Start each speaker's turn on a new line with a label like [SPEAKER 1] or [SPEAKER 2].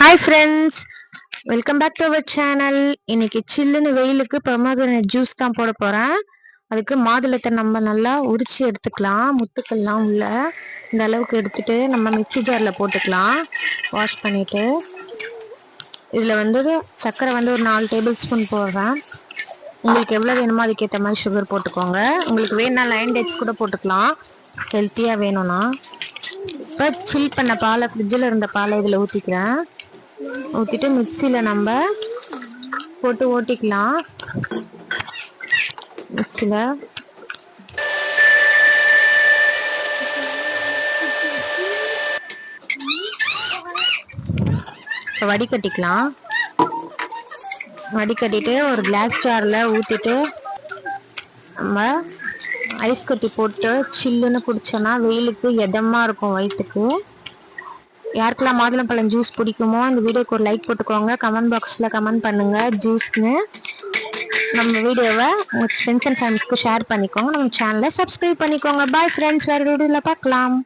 [SPEAKER 1] Hi friends welcome back to our channel இன்னைக்கு சில்லுன்னு வெயிலுக்கு பொமோகிரனேட் ஜூஸ் தான் போட போகிறேன் அதுக்கு மாதுளத்தை நம்ம நல்லா உரிச்சு எடுத்துக்கலாம். முத்துக்கள்லாம் உள்ள இந்த அளவுக்கு எடுத்துட்டு நம்ம மிக்ஸி ஜாரில் போட்டுக்கலாம். வாஷ் பண்ணிட்டு. இதில் வந்து சர்க்கரை வந்து ஒரு நாலு டேபிள் ஸ்பூன் போடுறேன். உங்களுக்கு எவ்வளோ வேணுமோ அதுக்கேற்ற மாதிரி சுகர் போட்டுக்கோங்க. உங்களுக்கு வேணும்னா லைன் டேட்ஸ் கூட போட்டுக்கலாம். ஹெல்த்தியாக வேணும்னா. இப்போ சில் பண்ண பாலை ஃப்ரிட்ஜில் இருந்த பாலை இதில் ஊற்றிக்கிறேன் ஊற்றிட்டு மிக்சியில் நம்ம போட்டு ஓட்டிக்கலாம். மிக்சியில். இப்போ வடிகட்டிக்கலாம் வடிகட்டிட்டு ஒரு கிளாஸ் ஜாரில் ஊற்றிட்டு நம்ம ஐஸ் கட்டி போட்டு சில்லுன்னு குடிச்சோன்னா வெயிலுக்கு எதமாக இருக்கும் வயிற்றுக்கு யாருக்கெல்லாம் மாதுளம்பழம் ஜூஸ் பிடிக்குமோ இந்த வீடியோக்கு ஒரு லைக் போட்டுக்கோங்க. கமெண்ட் பாக்ஸில் கமெண்ட் பண்ணுங்கள் ஜூஸ்னு நம்ம வீடியோவை உங்கள் ஃப்ரெண்ட்ஸ் அண்ட் ஃபேமிலிஸ்க்கு ஷேர் பண்ணிக்கோங்க. நம்ம சேனலை சப்ஸ்கிரைப் பண்ணிக்கோங்க. பாய் ஃப்ரெண்ட்ஸ் வேறு வீடியோவில் பார்க்கலாம்.